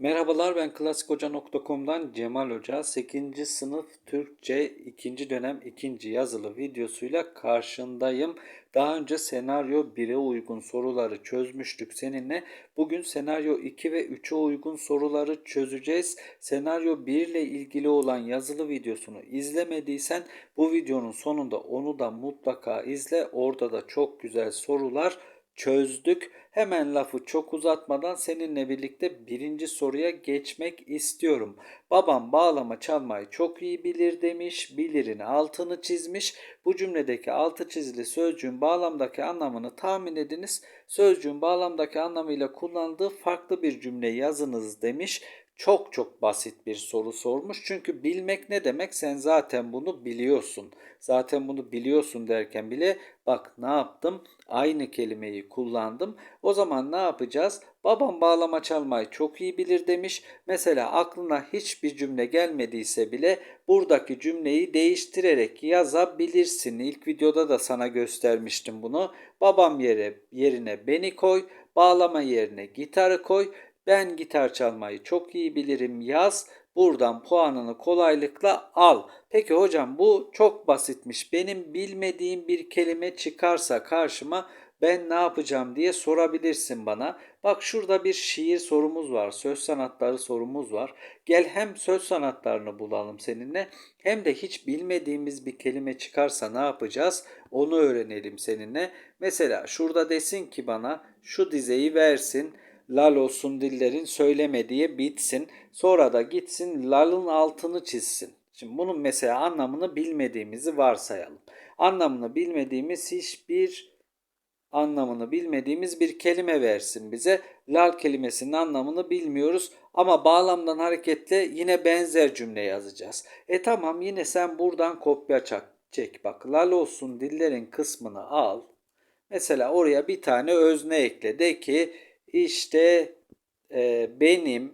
Merhabalar ben klasikhoca.com'dan Cemal Hoca 8. sınıf Türkçe 2. dönem 2. yazılı videosuyla karşındayım. Daha önce senaryo 1'e uygun soruları çözmüştük seninle. Bugün senaryo 2 ve 3'e uygun soruları çözeceğiz. Senaryo 1 ile ilgili olan yazılı videosunu izlemediysen bu videonun sonunda onu da mutlaka izle. Orada da çok güzel sorular çözdük. Hemen lafı çok uzatmadan seninle birlikte birinci soruya geçmek istiyorum. Babam bağlama çalmayı çok iyi bilir demiş. Bilirin altını çizmiş. Bu cümledeki altı çizili sözcüğün bağlamdaki anlamını tahmin ediniz. Sözcüğün bağlamdaki anlamıyla kullandığı farklı bir cümle yazınız demiş çok çok basit bir soru sormuş. Çünkü bilmek ne demek? Sen zaten bunu biliyorsun. Zaten bunu biliyorsun derken bile bak ne yaptım? Aynı kelimeyi kullandım. O zaman ne yapacağız? Babam bağlama çalmayı çok iyi bilir demiş. Mesela aklına hiçbir cümle gelmediyse bile buradaki cümleyi değiştirerek yazabilirsin. İlk videoda da sana göstermiştim bunu. Babam yere yerine beni koy, bağlama yerine gitarı koy. Ben gitar çalmayı çok iyi bilirim yaz. Buradan puanını kolaylıkla al. Peki hocam bu çok basitmiş. Benim bilmediğim bir kelime çıkarsa karşıma ben ne yapacağım diye sorabilirsin bana. Bak şurada bir şiir sorumuz var. Söz sanatları sorumuz var. Gel hem söz sanatlarını bulalım seninle hem de hiç bilmediğimiz bir kelime çıkarsa ne yapacağız? Onu öğrenelim seninle. Mesela şurada desin ki bana şu dizeyi versin lal olsun dillerin söylemediği bitsin. Sonra da gitsin lalın altını çizsin. Şimdi bunun mesela anlamını bilmediğimizi varsayalım. Anlamını bilmediğimiz hiçbir anlamını bilmediğimiz bir kelime versin bize. Lal kelimesinin anlamını bilmiyoruz ama bağlamdan hareketle yine benzer cümle yazacağız. E tamam yine sen buradan kopya çek. Bak lal olsun dillerin kısmını al. Mesela oraya bir tane özne ekle. De ki işte e, benim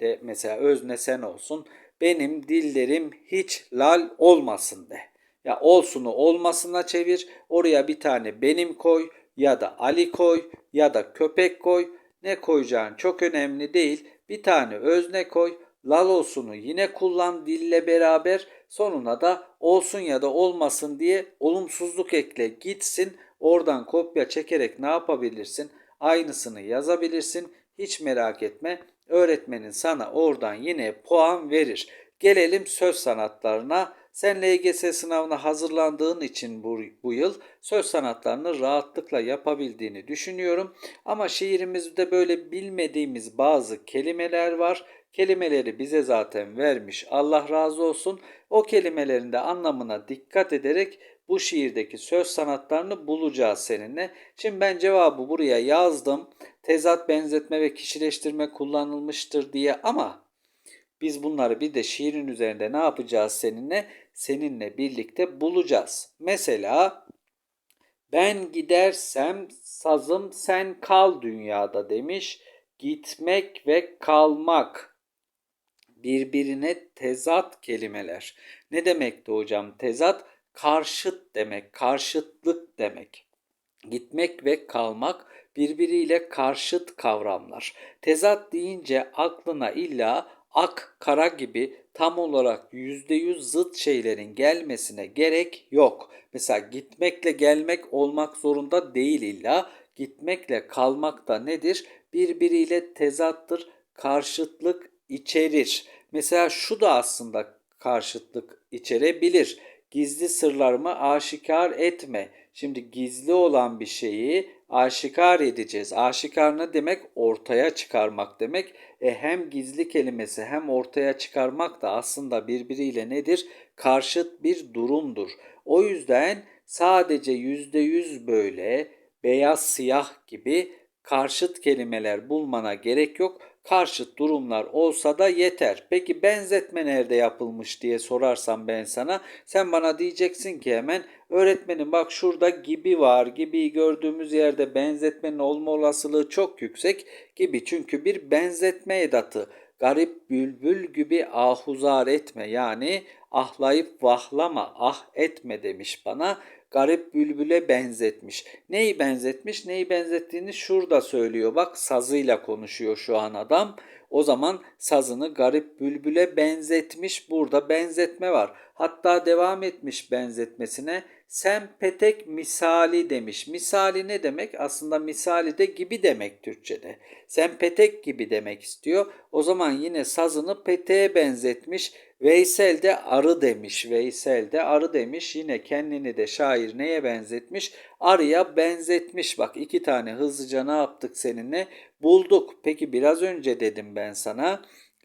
de mesela özne sen olsun. Benim dillerim hiç lal olmasın de. Ya olsunu olmasına çevir. Oraya bir tane benim koy ya da Ali koy ya da köpek koy. Ne koyacağın çok önemli değil. Bir tane özne koy. Lal olsunu yine kullan dille beraber. Sonuna da olsun ya da olmasın diye olumsuzluk ekle gitsin. Oradan kopya çekerek ne yapabilirsin? Aynısını yazabilirsin. Hiç merak etme. Öğretmenin sana oradan yine puan verir. Gelelim söz sanatlarına. Sen LGS sınavına hazırlandığın için bu, bu yıl söz sanatlarını rahatlıkla yapabildiğini düşünüyorum. Ama şiirimizde böyle bilmediğimiz bazı kelimeler var. Kelimeleri bize zaten vermiş. Allah razı olsun. O kelimelerin de anlamına dikkat ederek bu şiirdeki söz sanatlarını bulacağız seninle. Şimdi ben cevabı buraya yazdım. Tezat benzetme ve kişileştirme kullanılmıştır diye ama biz bunları bir de şiirin üzerinde ne yapacağız seninle? Seninle birlikte bulacağız. Mesela ben gidersem sazım sen kal dünyada demiş. Gitmek ve kalmak birbirine tezat kelimeler. Ne demekti hocam tezat? Karşıt demek, karşıtlık demek. Gitmek ve kalmak birbiriyle karşıt kavramlar. Tezat deyince aklına illa ak, kara gibi tam olarak yüzde yüz zıt şeylerin gelmesine gerek yok. Mesela gitmekle gelmek olmak zorunda değil illa. Gitmekle kalmak da nedir? Birbiriyle tezattır, karşıtlık içerir. Mesela şu da aslında karşıtlık içerebilir gizli sırlarımı aşikar etme. Şimdi gizli olan bir şeyi aşikar edeceğiz. Aşikar ne demek? Ortaya çıkarmak demek. E hem gizli kelimesi hem ortaya çıkarmak da aslında birbiriyle nedir? Karşıt bir durumdur. O yüzden sadece yüzde yüz böyle beyaz siyah gibi karşıt kelimeler bulmana gerek yok karşıt durumlar olsa da yeter. Peki benzetme nerede yapılmış diye sorarsam ben sana sen bana diyeceksin ki hemen öğretmenim bak şurada gibi var. Gibi gördüğümüz yerde benzetmenin olma olasılığı çok yüksek gibi çünkü bir benzetme edatı. Garip bülbül gibi ahuzar etme yani ahlayıp vahlama ah etme demiş bana. Garip bülbüle benzetmiş. Neyi benzetmiş? Neyi benzettiğini şurada söylüyor. Bak sazıyla konuşuyor şu an adam. O zaman sazını garip bülbüle benzetmiş. Burada benzetme var. Hatta devam etmiş benzetmesine. Sen petek misali demiş. Misali ne demek? Aslında misali de gibi demek Türkçe'de. Sen petek gibi demek istiyor. O zaman yine sazını peteğe benzetmiş. Veysel de arı demiş. Veysel de arı demiş. Yine kendini de şair neye benzetmiş? Arıya benzetmiş. Bak iki tane hızlıca ne yaptık seninle? Bulduk. Peki biraz önce dedim ben sana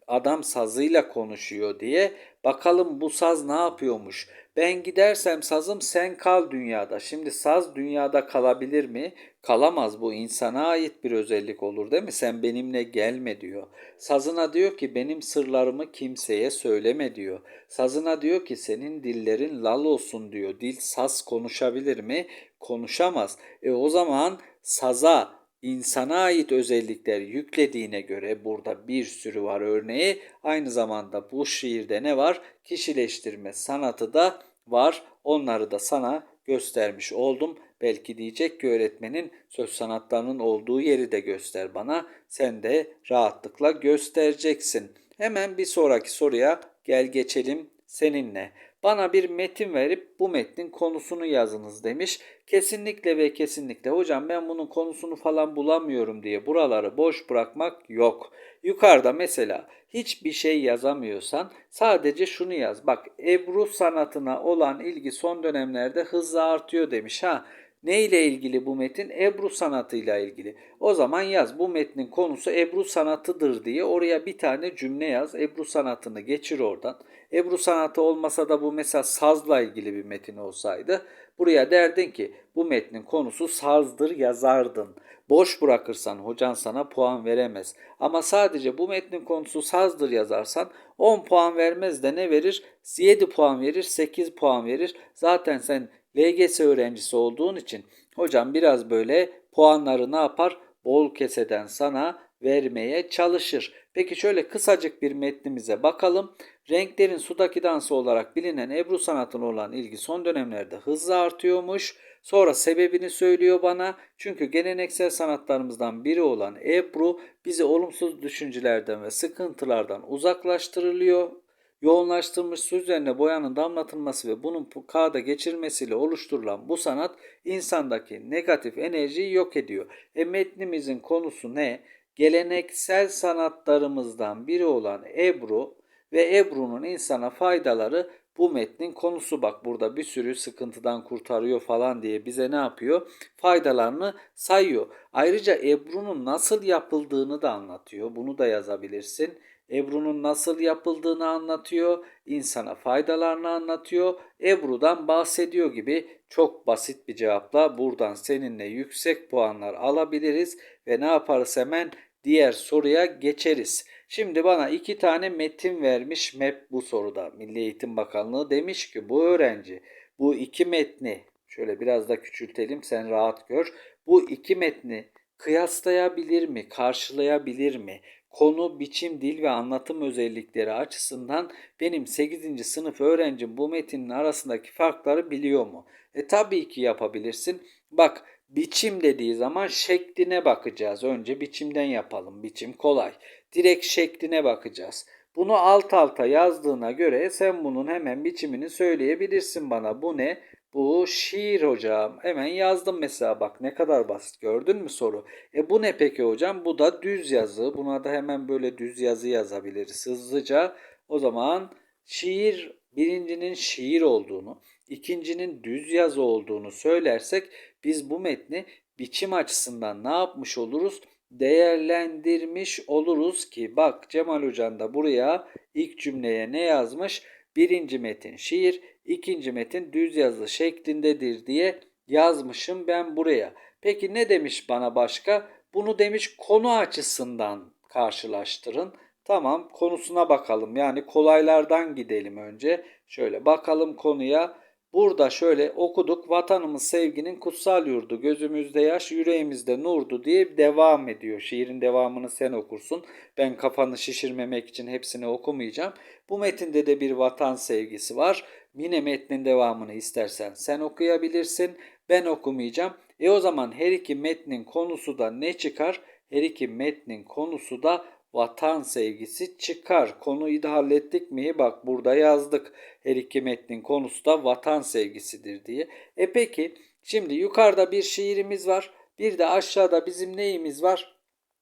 adam sazıyla konuşuyor diye. Bakalım bu saz ne yapıyormuş? Ben gidersem sazım sen kal dünyada. Şimdi saz dünyada kalabilir mi? Kalamaz bu insana ait bir özellik olur değil mi? Sen benimle gelme diyor. Sazına diyor ki benim sırlarımı kimseye söyleme diyor. Sazına diyor ki senin dillerin lal olsun diyor. Dil saz konuşabilir mi? Konuşamaz. E o zaman saza insana ait özellikler yüklediğine göre burada bir sürü var örneği. Aynı zamanda bu şiirde ne var? Kişileştirme sanatı da var. Onları da sana göstermiş oldum. Belki diyecek ki öğretmenin söz sanatlarının olduğu yeri de göster bana. Sen de rahatlıkla göstereceksin. Hemen bir sonraki soruya gel geçelim seninle. Bana bir metin verip bu metnin konusunu yazınız demiş. Kesinlikle ve kesinlikle hocam ben bunun konusunu falan bulamıyorum diye buraları boş bırakmak yok. Yukarıda mesela hiçbir şey yazamıyorsan sadece şunu yaz. Bak Ebru sanatına olan ilgi son dönemlerde hızla artıyor demiş. Ha ne ile ilgili bu metin? Ebru sanatıyla ilgili. O zaman yaz bu metnin konusu Ebru sanatıdır diye oraya bir tane cümle yaz. Ebru sanatını geçir oradan. Ebru sanatı olmasa da bu mesela sazla ilgili bir metin olsaydı buraya derdin ki bu metnin konusu sazdır yazardın. Boş bırakırsan hocan sana puan veremez. Ama sadece bu metnin konusu sazdır yazarsan 10 puan vermez de ne verir? 7 puan verir, 8 puan verir. Zaten sen LGS öğrencisi olduğun için hocam biraz böyle puanları ne yapar? Bol keseden sana vermeye çalışır. Peki şöyle kısacık bir metnimize bakalım. Renklerin sudaki dansı olarak bilinen Ebru sanatına olan ilgi son dönemlerde hızla artıyormuş. Sonra sebebini söylüyor bana. Çünkü geleneksel sanatlarımızdan biri olan Ebru bizi olumsuz düşüncelerden ve sıkıntılardan uzaklaştırılıyor yoğunlaştırılmış su üzerine boyanın damlatılması ve bunun kağıda geçirmesiyle oluşturulan bu sanat insandaki negatif enerjiyi yok ediyor. E metnimizin konusu ne? Geleneksel sanatlarımızdan biri olan Ebru ve Ebru'nun insana faydaları bu metnin konusu bak burada bir sürü sıkıntıdan kurtarıyor falan diye bize ne yapıyor? Faydalarını sayıyor. Ayrıca Ebru'nun nasıl yapıldığını da anlatıyor. Bunu da yazabilirsin. Ebru'nun nasıl yapıldığını anlatıyor, insana faydalarını anlatıyor, Ebru'dan bahsediyor gibi çok basit bir cevapla buradan seninle yüksek puanlar alabiliriz ve ne yaparız hemen diğer soruya geçeriz. Şimdi bana iki tane metin vermiş MEP bu soruda. Milli Eğitim Bakanlığı demiş ki bu öğrenci bu iki metni şöyle biraz da küçültelim sen rahat gör. Bu iki metni kıyaslayabilir mi, karşılayabilir mi? Konu, biçim, dil ve anlatım özellikleri açısından benim 8. sınıf öğrencim bu metinin arasındaki farkları biliyor mu? E tabii ki yapabilirsin. Bak biçim dediği zaman şekline bakacağız. Önce biçimden yapalım. Biçim kolay. Direkt şekline bakacağız. Bunu alt alta yazdığına göre sen bunun hemen biçimini söyleyebilirsin bana. Bu ne? Bu şiir hocam. Hemen yazdım mesela bak ne kadar basit gördün mü soru. E bu ne peki hocam? Bu da düz yazı. Buna da hemen böyle düz yazı yazabiliriz hızlıca. O zaman şiir birincinin şiir olduğunu, ikincinin düz yazı olduğunu söylersek biz bu metni biçim açısından ne yapmış oluruz? Değerlendirmiş oluruz ki bak Cemal Hocan da buraya ilk cümleye ne yazmış? Birinci metin şiir, ikinci metin düz yazı şeklindedir diye yazmışım ben buraya. Peki ne demiş bana başka? Bunu demiş konu açısından karşılaştırın. Tamam konusuna bakalım. Yani kolaylardan gidelim önce. Şöyle bakalım konuya. Burada şöyle okuduk. Vatanımız sevginin kutsal yurdu. Gözümüzde yaş, yüreğimizde nurdu diye devam ediyor. Şiirin devamını sen okursun. Ben kafanı şişirmemek için hepsini okumayacağım. Bu metinde de bir vatan sevgisi var. Yine metnin devamını istersen sen okuyabilirsin. Ben okumayacağım. E o zaman her iki metnin konusu da ne çıkar? Her iki metnin konusu da vatan sevgisi çıkar. Konuyu da hallettik mi? Bak burada yazdık. Her iki metnin konusu da vatan sevgisidir diye. E peki şimdi yukarıda bir şiirimiz var. Bir de aşağıda bizim neyimiz var?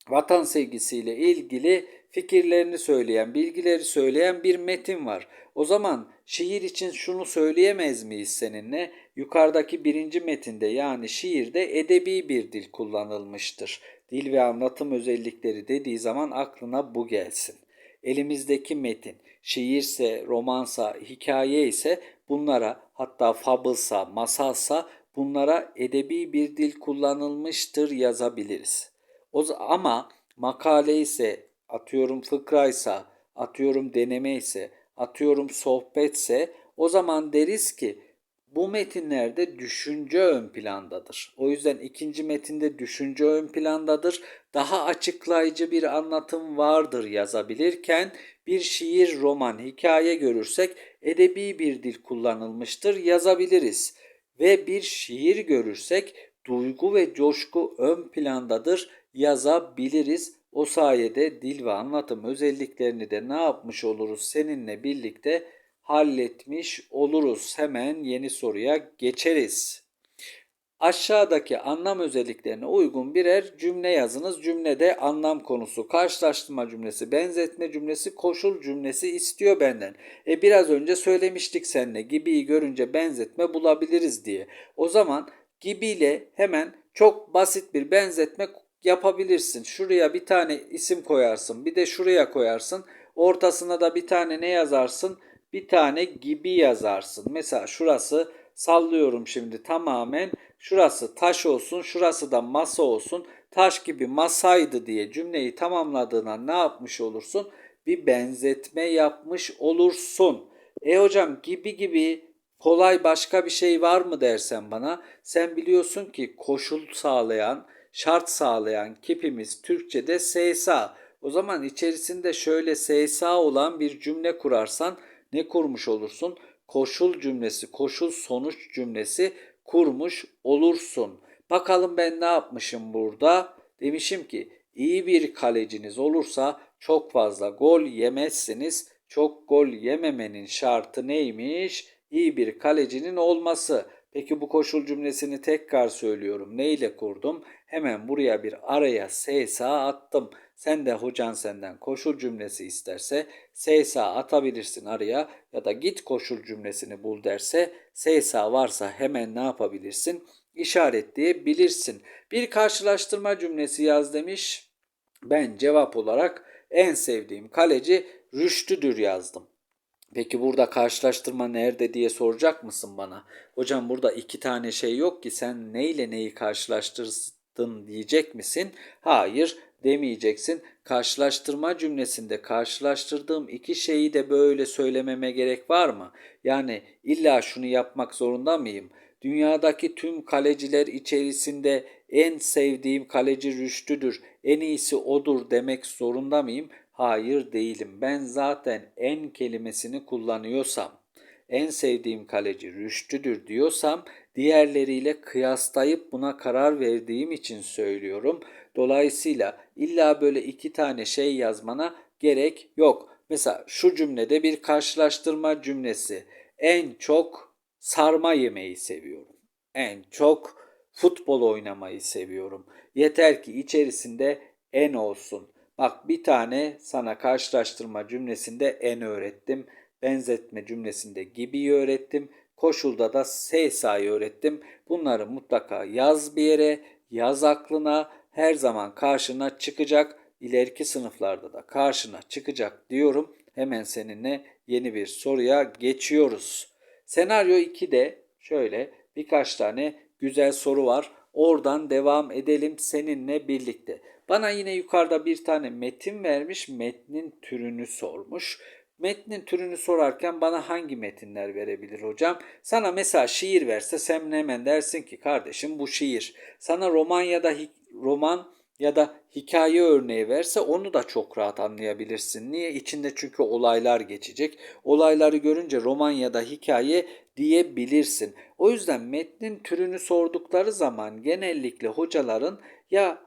Vatan sevgisiyle ilgili fikirlerini söyleyen, bilgileri söyleyen bir metin var. O zaman şiir için şunu söyleyemez miyiz seninle? Yukarıdaki birinci metinde yani şiirde edebi bir dil kullanılmıştır. Dil ve anlatım özellikleri dediği zaman aklına bu gelsin. Elimizdeki metin şiirse, romansa, hikaye ise bunlara hatta fabılsa, masalsa bunlara edebi bir dil kullanılmıştır yazabiliriz. O ama makale ise, atıyorum fıkraysa, atıyorum deneme ise, atıyorum sohbetse o zaman deriz ki bu metinlerde düşünce ön plandadır. O yüzden ikinci metinde düşünce ön plandadır. Daha açıklayıcı bir anlatım vardır yazabilirken bir şiir, roman, hikaye görürsek edebi bir dil kullanılmıştır yazabiliriz. Ve bir şiir görürsek duygu ve coşku ön plandadır yazabiliriz. O sayede dil ve anlatım özelliklerini de ne yapmış oluruz seninle birlikte halletmiş oluruz. Hemen yeni soruya geçeriz. Aşağıdaki anlam özelliklerine uygun birer cümle yazınız. Cümlede anlam konusu, karşılaştırma cümlesi, benzetme cümlesi, koşul cümlesi istiyor benden. E biraz önce söylemiştik seninle gibiyi görünce benzetme bulabiliriz diye. O zaman gibiyle hemen çok basit bir benzetme yapabilirsin. Şuraya bir tane isim koyarsın, bir de şuraya koyarsın. Ortasına da bir tane ne yazarsın? Bir tane gibi yazarsın. Mesela şurası sallıyorum şimdi tamamen. Şurası taş olsun, şurası da masa olsun. Taş gibi masaydı diye cümleyi tamamladığına ne yapmış olursun? Bir benzetme yapmış olursun. E hocam gibi gibi kolay başka bir şey var mı dersen bana. Sen biliyorsun ki koşul sağlayan, şart sağlayan kipimiz Türkçe'de SSA. O zaman içerisinde şöyle SSA olan bir cümle kurarsan ne kurmuş olursun? Koşul cümlesi, koşul sonuç cümlesi kurmuş olursun. Bakalım ben ne yapmışım burada? Demişim ki iyi bir kaleciniz olursa çok fazla gol yemezsiniz. Çok gol yememenin şartı neymiş? İyi bir kalecinin olması. Peki bu koşul cümlesini tekrar söylüyorum. Ne ile kurdum? Hemen buraya bir araya SSA attım. Sen de hocan senden koşul cümlesi isterse SSA atabilirsin araya ya da git koşul cümlesini bul derse SSA varsa hemen ne yapabilirsin? İşaretleyebilirsin. Bir karşılaştırma cümlesi yaz demiş. Ben cevap olarak en sevdiğim kaleci Rüştü'dür yazdım. Peki burada karşılaştırma nerede diye soracak mısın bana? Hocam burada iki tane şey yok ki sen neyle neyi karşılaştırdın diyecek misin? Hayır demeyeceksin. Karşılaştırma cümlesinde karşılaştırdığım iki şeyi de böyle söylememe gerek var mı? Yani illa şunu yapmak zorunda mıyım? Dünyadaki tüm kaleciler içerisinde en sevdiğim kaleci Rüştü'dür, en iyisi odur demek zorunda mıyım? Hayır değilim. Ben zaten en kelimesini kullanıyorsam, en sevdiğim kaleci Rüştü'dür diyorsam diğerleriyle kıyaslayıp buna karar verdiğim için söylüyorum. Dolayısıyla illa böyle iki tane şey yazmana gerek yok. Mesela şu cümlede bir karşılaştırma cümlesi. En çok sarma yemeyi seviyorum. En çok futbol oynamayı seviyorum. Yeter ki içerisinde en olsun. Bak bir tane sana karşılaştırma cümlesinde en öğrettim. Benzetme cümlesinde gibi öğrettim. Koşulda da SSA'yı öğrettim. Bunları mutlaka yaz bir yere, yaz aklına. Her zaman karşına çıkacak. İleriki sınıflarda da karşına çıkacak diyorum. Hemen seninle yeni bir soruya geçiyoruz. Senaryo 2'de şöyle birkaç tane güzel soru var. Oradan devam edelim seninle birlikte. Bana yine yukarıda bir tane metin vermiş, metnin türünü sormuş. Metnin türünü sorarken bana hangi metinler verebilir hocam? Sana mesela şiir verse sen hemen dersin ki kardeşim bu şiir. Sana roman ya da roman ya da hikaye örneği verse onu da çok rahat anlayabilirsin. Niye? İçinde çünkü olaylar geçecek. Olayları görünce roman ya da hikaye diyebilirsin. O yüzden metnin türünü sordukları zaman genellikle hocaların ya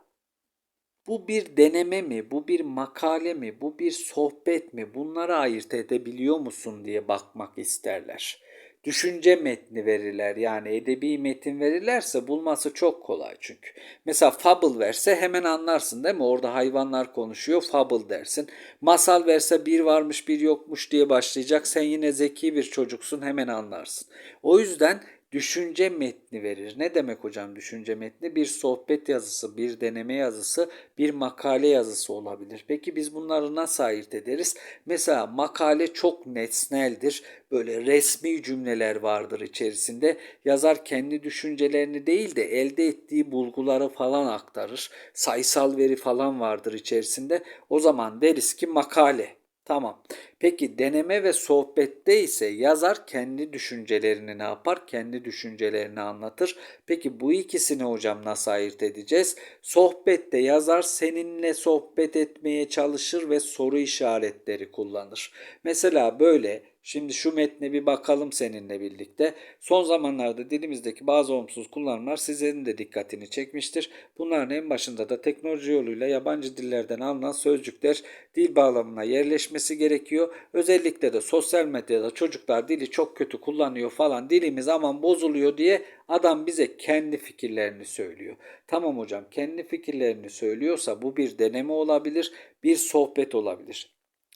bu bir deneme mi, bu bir makale mi, bu bir sohbet mi bunları ayırt edebiliyor musun diye bakmak isterler. Düşünce metni verirler yani edebi metin verirlerse bulması çok kolay çünkü. Mesela fable verse hemen anlarsın değil mi? Orada hayvanlar konuşuyor fable dersin. Masal verse bir varmış bir yokmuş diye başlayacak. Sen yine zeki bir çocuksun hemen anlarsın. O yüzden düşünce metni verir. Ne demek hocam düşünce metni? Bir sohbet yazısı, bir deneme yazısı, bir makale yazısı olabilir. Peki biz bunları nasıl ayırt ederiz? Mesela makale çok nesneldir. Böyle resmi cümleler vardır içerisinde. Yazar kendi düşüncelerini değil de elde ettiği bulguları falan aktarır. Sayısal veri falan vardır içerisinde. O zaman deriz ki makale. Tamam. Peki deneme ve sohbette ise yazar kendi düşüncelerini ne yapar? Kendi düşüncelerini anlatır. Peki bu ikisini hocam nasıl ayırt edeceğiz? Sohbette yazar seninle sohbet etmeye çalışır ve soru işaretleri kullanır. Mesela böyle Şimdi şu metne bir bakalım seninle birlikte. Son zamanlarda dilimizdeki bazı olumsuz kullanımlar sizlerin de dikkatini çekmiştir. Bunların en başında da teknoloji yoluyla yabancı dillerden alınan sözcükler dil bağlamına yerleşmesi gerekiyor. Özellikle de sosyal medyada çocuklar dili çok kötü kullanıyor falan dilimiz aman bozuluyor diye adam bize kendi fikirlerini söylüyor. Tamam hocam kendi fikirlerini söylüyorsa bu bir deneme olabilir, bir sohbet olabilir.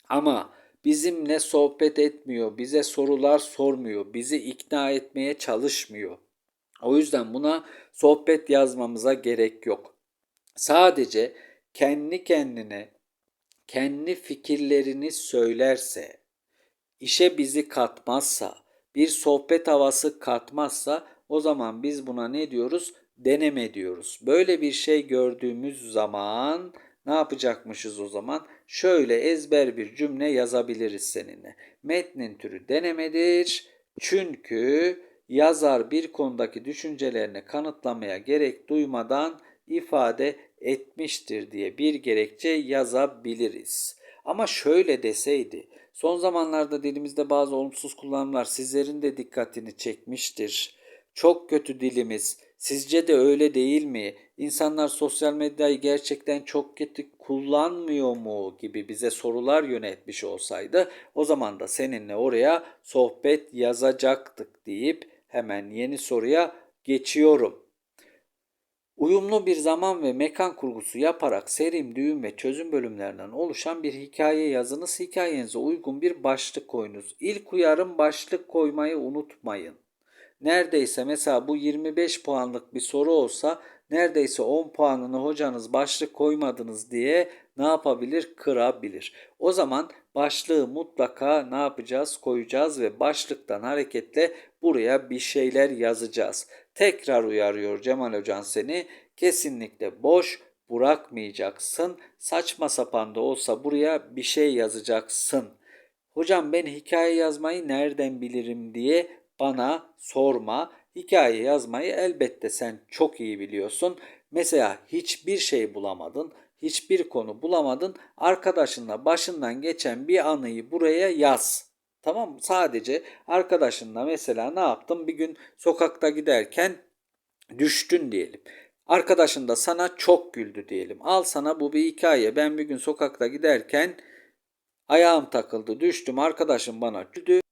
Ama bizimle sohbet etmiyor, bize sorular sormuyor, bizi ikna etmeye çalışmıyor. O yüzden buna sohbet yazmamıza gerek yok. Sadece kendi kendine kendi fikirlerini söylerse, işe bizi katmazsa, bir sohbet havası katmazsa o zaman biz buna ne diyoruz? Deneme diyoruz. Böyle bir şey gördüğümüz zaman ne yapacakmışız o zaman? Şöyle ezber bir cümle yazabiliriz seninle. Metnin türü denemedir. Çünkü yazar bir konudaki düşüncelerini kanıtlamaya gerek duymadan ifade etmiştir diye bir gerekçe yazabiliriz. Ama şöyle deseydi, son zamanlarda dilimizde bazı olumsuz kullanımlar sizlerin de dikkatini çekmiştir. Çok kötü dilimiz. Sizce de öyle değil mi? İnsanlar sosyal medyayı gerçekten çok kötü kullanmıyor mu gibi bize sorular yönetmiş olsaydı o zaman da seninle oraya sohbet yazacaktık deyip hemen yeni soruya geçiyorum. Uyumlu bir zaman ve mekan kurgusu yaparak serim, düğüm ve çözüm bölümlerinden oluşan bir hikaye yazınız. Hikayenize uygun bir başlık koyunuz. İlk uyarım başlık koymayı unutmayın. Neredeyse mesela bu 25 puanlık bir soru olsa neredeyse 10 puanını hocanız başlık koymadınız diye ne yapabilir? Kırabilir. O zaman başlığı mutlaka ne yapacağız? Koyacağız ve başlıktan hareketle buraya bir şeyler yazacağız. Tekrar uyarıyor Cemal Hocan seni. Kesinlikle boş bırakmayacaksın. Saçma sapan da olsa buraya bir şey yazacaksın. Hocam ben hikaye yazmayı nereden bilirim diye bana sorma. Hikaye yazmayı elbette sen çok iyi biliyorsun. Mesela hiçbir şey bulamadın, hiçbir konu bulamadın. Arkadaşınla başından geçen bir anıyı buraya yaz. Tamam mı? Sadece arkadaşınla mesela ne yaptın? Bir gün sokakta giderken düştün diyelim. Arkadaşın da sana çok güldü diyelim. Al sana bu bir hikaye. Ben bir gün sokakta giderken ayağım takıldı, düştüm. Arkadaşım bana güldü.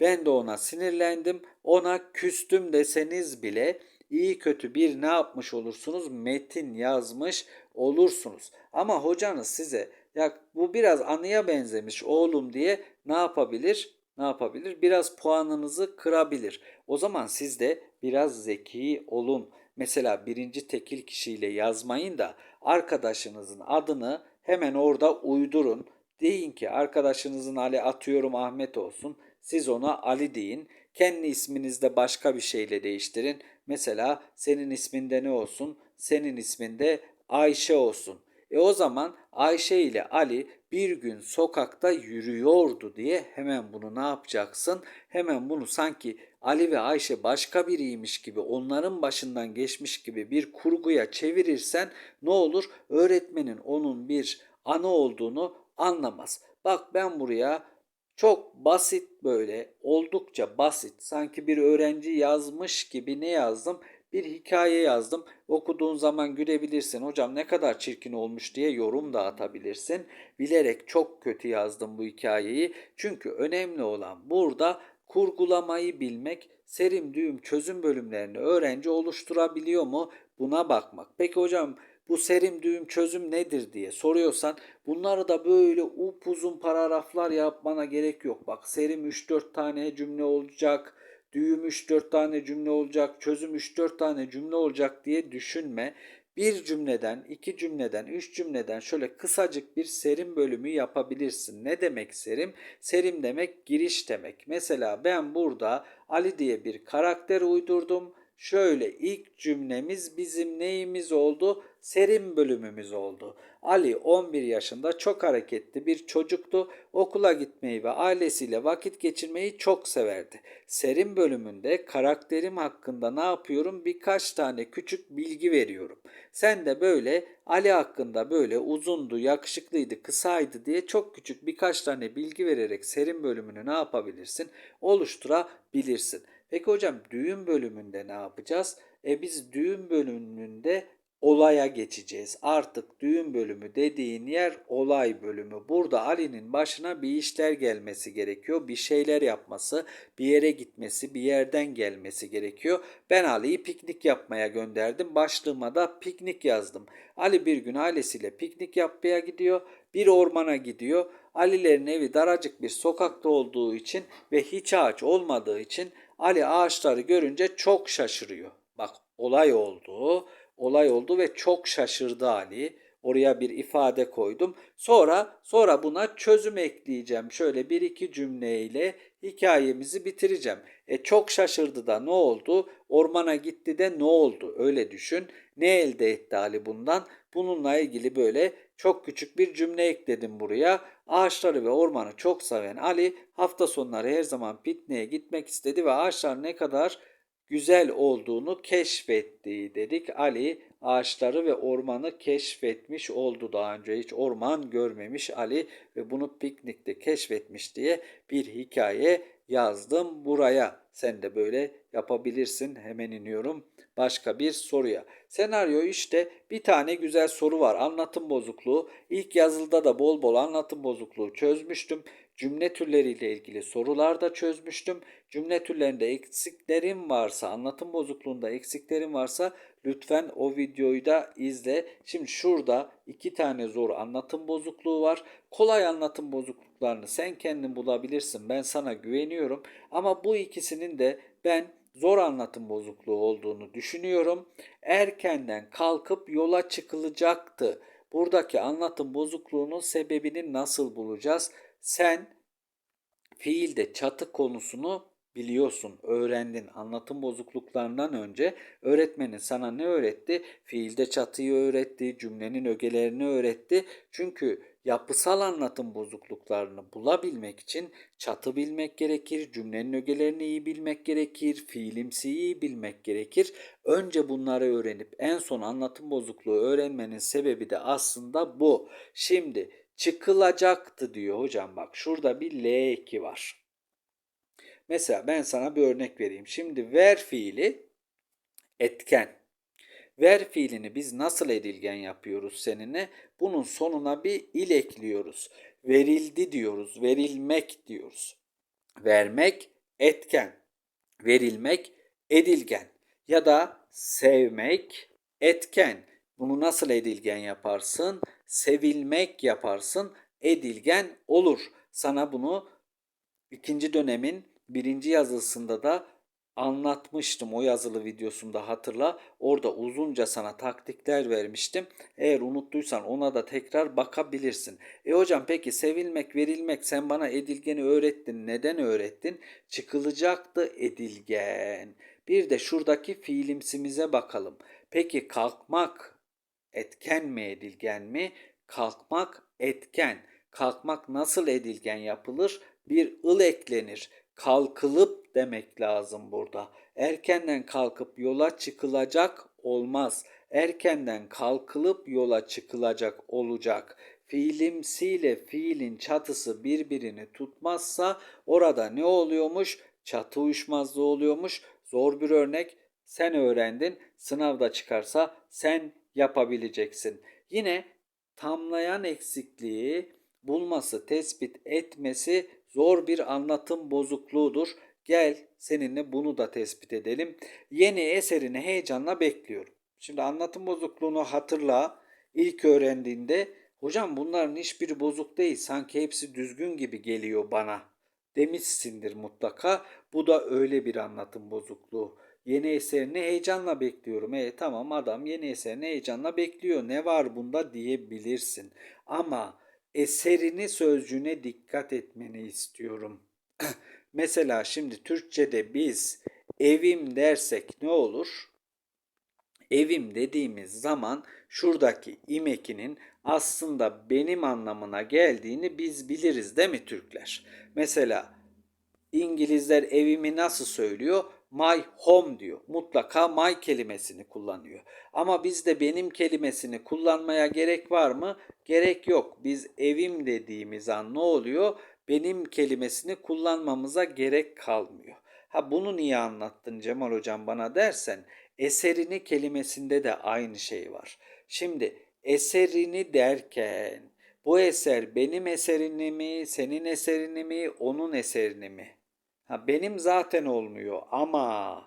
Ben de ona sinirlendim, ona küstüm deseniz bile iyi kötü bir ne yapmış olursunuz? Metin yazmış olursunuz. Ama hocanız size ya bu biraz anıya benzemiş oğlum diye ne yapabilir? Ne yapabilir? Biraz puanınızı kırabilir. O zaman siz de biraz zeki olun. Mesela birinci tekil kişiyle yazmayın da arkadaşınızın adını hemen orada uydurun. Deyin ki arkadaşınızın Ali atıyorum Ahmet olsun. Siz ona Ali deyin. Kendi isminizde başka bir şeyle değiştirin. Mesela senin isminde ne olsun? Senin isminde Ayşe olsun. E o zaman Ayşe ile Ali bir gün sokakta yürüyordu diye hemen bunu ne yapacaksın? Hemen bunu sanki Ali ve Ayşe başka biriymiş gibi onların başından geçmiş gibi bir kurguya çevirirsen ne olur? Öğretmenin onun bir anı olduğunu anlamaz. Bak ben buraya çok basit böyle oldukça basit sanki bir öğrenci yazmış gibi ne yazdım? Bir hikaye yazdım. Okuduğun zaman gülebilirsin. Hocam ne kadar çirkin olmuş diye yorum da atabilirsin. Bilerek çok kötü yazdım bu hikayeyi. Çünkü önemli olan burada kurgulamayı bilmek, serim düğüm çözüm bölümlerini öğrenci oluşturabiliyor mu? Buna bakmak. Peki hocam bu serim düğüm çözüm nedir diye soruyorsan bunları da böyle upuzun paragraflar yapmana gerek yok. Bak serim 3-4 tane cümle olacak, düğüm 3-4 tane cümle olacak, çözüm 3-4 tane cümle olacak diye düşünme. Bir cümleden, iki cümleden, üç cümleden şöyle kısacık bir serim bölümü yapabilirsin. Ne demek serim? Serim demek giriş demek. Mesela ben burada Ali diye bir karakter uydurdum. Şöyle ilk cümlemiz bizim neyimiz oldu? Serim bölümümüz oldu. Ali 11 yaşında çok hareketli bir çocuktu. Okula gitmeyi ve ailesiyle vakit geçirmeyi çok severdi. Serim bölümünde karakterim hakkında ne yapıyorum? Birkaç tane küçük bilgi veriyorum. Sen de böyle Ali hakkında böyle uzundu, yakışıklıydı, kısaydı diye çok küçük birkaç tane bilgi vererek serim bölümünü ne yapabilirsin? Oluşturabilirsin. Peki hocam düğün bölümünde ne yapacağız? E biz düğün bölümünde olaya geçeceğiz. Artık düğün bölümü dediğin yer olay bölümü. Burada Ali'nin başına bir işler gelmesi gerekiyor. Bir şeyler yapması, bir yere gitmesi, bir yerden gelmesi gerekiyor. Ben Ali'yi piknik yapmaya gönderdim. Başlığıma da piknik yazdım. Ali bir gün ailesiyle piknik yapmaya gidiyor. Bir ormana gidiyor. Alilerin evi daracık bir sokakta olduğu için ve hiç ağaç olmadığı için Ali ağaçları görünce çok şaşırıyor. Bak olay oldu olay oldu ve çok şaşırdı Ali. Oraya bir ifade koydum. Sonra sonra buna çözüm ekleyeceğim. Şöyle bir iki cümleyle hikayemizi bitireceğim. E çok şaşırdı da ne oldu? Ormana gitti de ne oldu? Öyle düşün. Ne elde etti Ali bundan? Bununla ilgili böyle çok küçük bir cümle ekledim buraya. Ağaçları ve ormanı çok seven Ali hafta sonları her zaman pikniğe gitmek istedi ve ağaçlar ne kadar güzel olduğunu keşfetti dedik. Ali ağaçları ve ormanı keşfetmiş oldu daha önce hiç orman görmemiş Ali ve bunu piknikte keşfetmiş diye bir hikaye yazdım buraya. Sen de böyle yapabilirsin. Hemen iniyorum başka bir soruya. Senaryo işte bir tane güzel soru var. Anlatım bozukluğu. İlk yazılıda da bol bol anlatım bozukluğu çözmüştüm. Cümle türleriyle ilgili sorular da çözmüştüm. Cümle türlerinde eksiklerim varsa, anlatım bozukluğunda eksiklerim varsa lütfen o videoyu da izle. Şimdi şurada iki tane zor anlatım bozukluğu var. Kolay anlatım bozukluklarını sen kendin bulabilirsin. Ben sana güveniyorum. Ama bu ikisinin de ben zor anlatım bozukluğu olduğunu düşünüyorum. Erkenden kalkıp yola çıkılacaktı. Buradaki anlatım bozukluğunun sebebini nasıl bulacağız? Sen fiilde çatı konusunu biliyorsun, öğrendin. Anlatım bozukluklarından önce öğretmenin sana ne öğretti? Fiilde çatıyı öğretti, cümlenin ögelerini öğretti. Çünkü yapısal anlatım bozukluklarını bulabilmek için çatı bilmek gerekir, cümlenin ögelerini iyi bilmek gerekir, fiilimsi iyi bilmek gerekir. Önce bunları öğrenip en son anlatım bozukluğu öğrenmenin sebebi de aslında bu. Şimdi çıkılacaktı diyor hocam bak şurada bir L2 var. Mesela ben sana bir örnek vereyim. Şimdi ver fiili etken. Ver fiilini biz nasıl edilgen yapıyoruz seninle? Bunun sonuna bir il ekliyoruz. Verildi diyoruz, verilmek diyoruz. Vermek etken, verilmek edilgen ya da sevmek etken. Bunu nasıl edilgen yaparsın? Sevilmek yaparsın, edilgen olur. Sana bunu ikinci dönemin birinci yazısında da anlatmıştım o yazılı videosunda hatırla. Orada uzunca sana taktikler vermiştim. Eğer unuttuysan ona da tekrar bakabilirsin. E hocam peki sevilmek, verilmek sen bana edilgeni öğrettin. Neden öğrettin? Çıkılacaktı edilgen. Bir de şuradaki fiilimsimize bakalım. Peki kalkmak etken mi edilgen mi? Kalkmak etken. Kalkmak nasıl edilgen yapılır? Bir ıl eklenir. Kalkılıp demek lazım burada. Erkenden kalkıp yola çıkılacak olmaz. Erkenden kalkılıp yola çıkılacak olacak. Fiilimsiyle fiilin çatısı birbirini tutmazsa orada ne oluyormuş? Çatı uyuşmazlığı oluyormuş. Zor bir örnek. Sen öğrendin. Sınavda çıkarsa sen yapabileceksin. Yine tamlayan eksikliği bulması, tespit etmesi zor bir anlatım bozukluğudur. Gel seninle bunu da tespit edelim. Yeni eserini heyecanla bekliyorum. Şimdi anlatım bozukluğunu hatırla. İlk öğrendiğinde hocam bunların hiçbiri bozuk değil sanki hepsi düzgün gibi geliyor bana demişsindir mutlaka. Bu da öyle bir anlatım bozukluğu. Yeni eserini heyecanla bekliyorum. E tamam adam yeni eserini heyecanla bekliyor. Ne var bunda diyebilirsin. Ama eserini sözcüğüne dikkat etmeni istiyorum. Mesela şimdi Türkçe'de biz evim dersek ne olur? Evim dediğimiz zaman şuradaki imekinin aslında benim anlamına geldiğini biz biliriz değil mi Türkler? Mesela İngilizler evimi nasıl söylüyor? My home diyor. Mutlaka my kelimesini kullanıyor. Ama bizde benim kelimesini kullanmaya gerek var mı? Gerek yok. Biz evim dediğimiz an ne oluyor? Benim kelimesini kullanmamıza gerek kalmıyor. Ha bunu niye anlattın Cemal hocam bana dersen eserini kelimesinde de aynı şey var. Şimdi eserini derken bu eser benim eserini mi, senin eserini mi, onun eserini mi? Ha, benim zaten olmuyor ama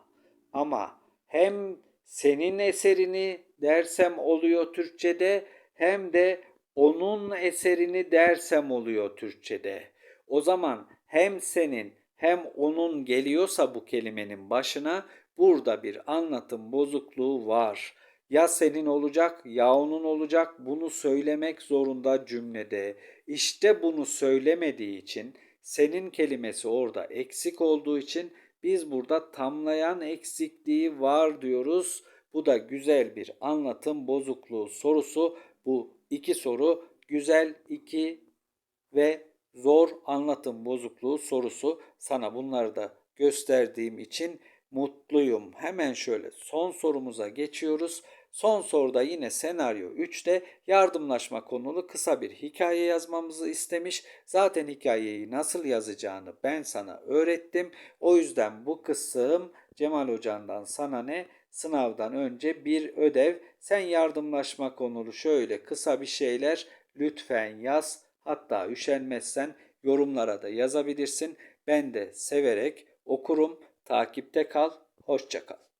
ama hem senin eserini dersem oluyor Türkçe'de hem de onun eserini dersem oluyor Türkçe'de. O zaman hem senin hem onun geliyorsa bu kelimenin başına burada bir anlatım bozukluğu var. Ya senin olacak ya onun olacak bunu söylemek zorunda cümlede. İşte bunu söylemediği için senin kelimesi orada eksik olduğu için biz burada tamlayan eksikliği var diyoruz. Bu da güzel bir anlatım bozukluğu sorusu. Bu iki soru güzel iki ve zor anlatım bozukluğu sorusu. Sana bunları da gösterdiğim için mutluyum. Hemen şöyle son sorumuza geçiyoruz. Son soruda yine senaryo 3'te yardımlaşma konulu kısa bir hikaye yazmamızı istemiş. Zaten hikayeyi nasıl yazacağını ben sana öğrettim. O yüzden bu kısım Cemal Hoca'ndan sana ne? Sınavdan önce bir ödev. Sen yardımlaşma konulu şöyle kısa bir şeyler lütfen yaz. Hatta üşenmezsen yorumlara da yazabilirsin. Ben de severek okurum. Takipte kal. Hoşça kal.